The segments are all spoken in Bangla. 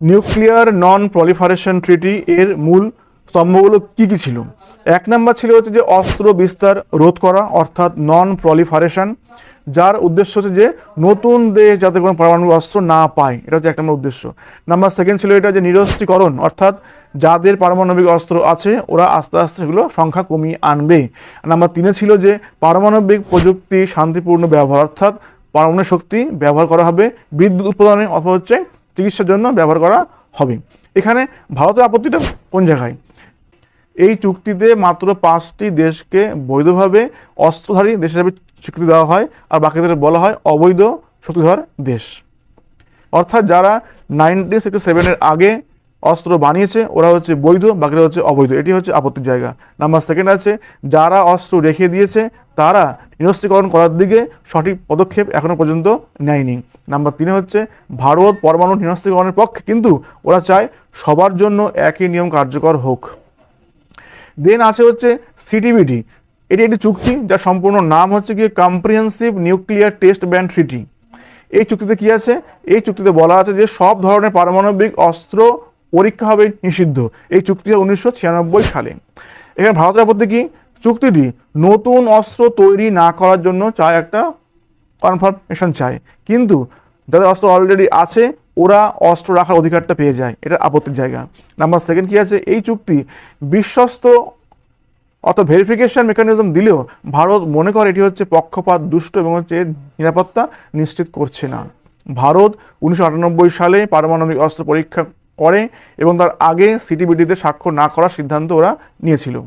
নিউক্লিয়ার নন প্রলিফারেশন ট্রিটি এর মূল স্তম্ভগুলো কি কি ছিল? এক নাম্বার ছিল হচ্ছে যে অস্ত্র বিস্তার রোধ করা, অর্থাৎ নন প্রলিফারেশন যার উদ্দেশ্য হচ্ছে যে নতুন দেশ যাতে কোনো পারমাণবিক অস্ত্র না পায়। এটা হচ্ছে এক নম্বর উদ্দেশ্য। নাম্বার সেকেন্ড ছিল এটা যে নিরস্ত্রীকরণ, অর্থাৎ যাদের পারমাণবিক অস্ত্র আছে, ওরা আস্তে আস্তে সেগুলো সংখ্যা কমিয়ে আনবে। নাম্বার তিনে ছিল যে পারমাণবিক প্রযুক্তি শান্তিপূর্ণ ব্যবহার, অর্থাৎ পারমাণবিক শক্তি ব্যবহার করা হবে, বিদ্যুৎ উৎপাদনে, অথবা হচ্ছে চিকিৎসার জন্য ব্যবহার করা হবে। এখানে ভারতের আপত্তিটা কোন জায়গায়? এই চুক্তিতে মাত্র পাঁচটি দেশকে বৈধভাবে অস্ত্রধারী দেশ হিসাবে স্বীকৃতি দেওয়া হয় আর বাকিদের বলা হয় অবৈধ শক্তিধর দেশ। অর্থাৎ যারা নাইনটিন সিক্সটি সেভেনের আগে অস্ত্র বানিয়েছে, ওরা হচ্ছে বৈধ, বাকিরা হচ্ছে অবৈধ। এটি হচ্ছে আপত্তির জায়গা। নাম্বার সেকেন্ড আছে, যারা অস্ত্র রেখে দিয়েছে, তারা নিরস্ত্রীকরণ করার দিকে সঠিক পদক্ষেপ এখনও পর্যন্ত নেয়নি। নাম্বার তিনে হচ্ছে, ভারত পরমাণু নিরস্ত্রীকরণের পক্ষে, কিন্তু ওরা চায় সবার জন্য একই নিয়ম কার্যকর হোক। দেন আছে হচ্ছে সিটিবিটি এটি একটি চুক্তি, যার সম্পূর্ণ নাম হচ্ছে গিয়ে comprehensive nuclear test ban treaty এই চুক্তিতে কি আছে? এই চুক্তিতে বলা আছে যে সব ধরনের পারমাণবিক অস্ত্র পরীক্ষা হবে নিষিদ্ধ। এই চুক্তি হয় উনিশশো ছিয়ানব্বই সালে। এখানে ভারতের আপত্তি কি? চুক্তিটি নতুন অস্ত্র তৈরি না করার জন্য চায় একটা কনফার্মেশন চায়। কিন্তু যাদের অস্ত্র অলরেডি আছে, ওরা অস্ত্র রাখার অধিকারটা পেয়ে যায়। এটা আপত্তির জায়গা। নাম্বার সেকেন্ড কি আছে? এই চুক্তি বিশ্বস্ত অর্থাৎ ভেরিফিকেশন মেকানিজম দিলেও ভারত মনে করে এটি হচ্ছে পক্ষপাত, দুষ্ট এবং হচ্ছে নিরাপত্তা নিশ্চিত করছে না। ভারত উনিশশো আটানব্বই সালে পারমাণবিক অস্ত্র পরীক্ষা করে এবং তার আগে সিটিবিটিতে স্বাক্ষর না করার সিদ্ধান্ত ওরা নিয়েছিল।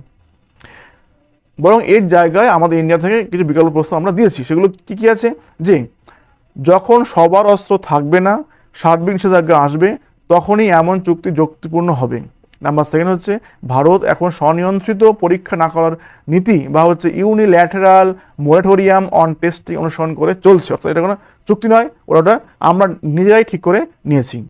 বরং এর জায়গায় আমাদের ইন্ডিয়া থেকে কিছু বিকল্প প্রস্তাব আমরা দিয়েছি। সেগুলো কি কি আছে? যে, যখন সবার অস্ত্র থাকবে না, সার্বিক নিষেধাজ্ঞা আসবে, তখনই এমন চুক্তি যুক্তিপূর্ণ হবে। নাম্বার সেকেন্ড হচ্ছে, ভারত এখন স্বনিয়ন্ত্রিত পরীক্ষা না করার নীতি বা হচ্ছে ইউনিল্যাটারাল মোরাটোরিয়াম অন টেস্টিং অনুসরণ করে চলছে। অর্থাৎ এটা কোনো চুক্তি নয়, ওটা আমরা নিজেরাই ঠিক করে নিয়েছি।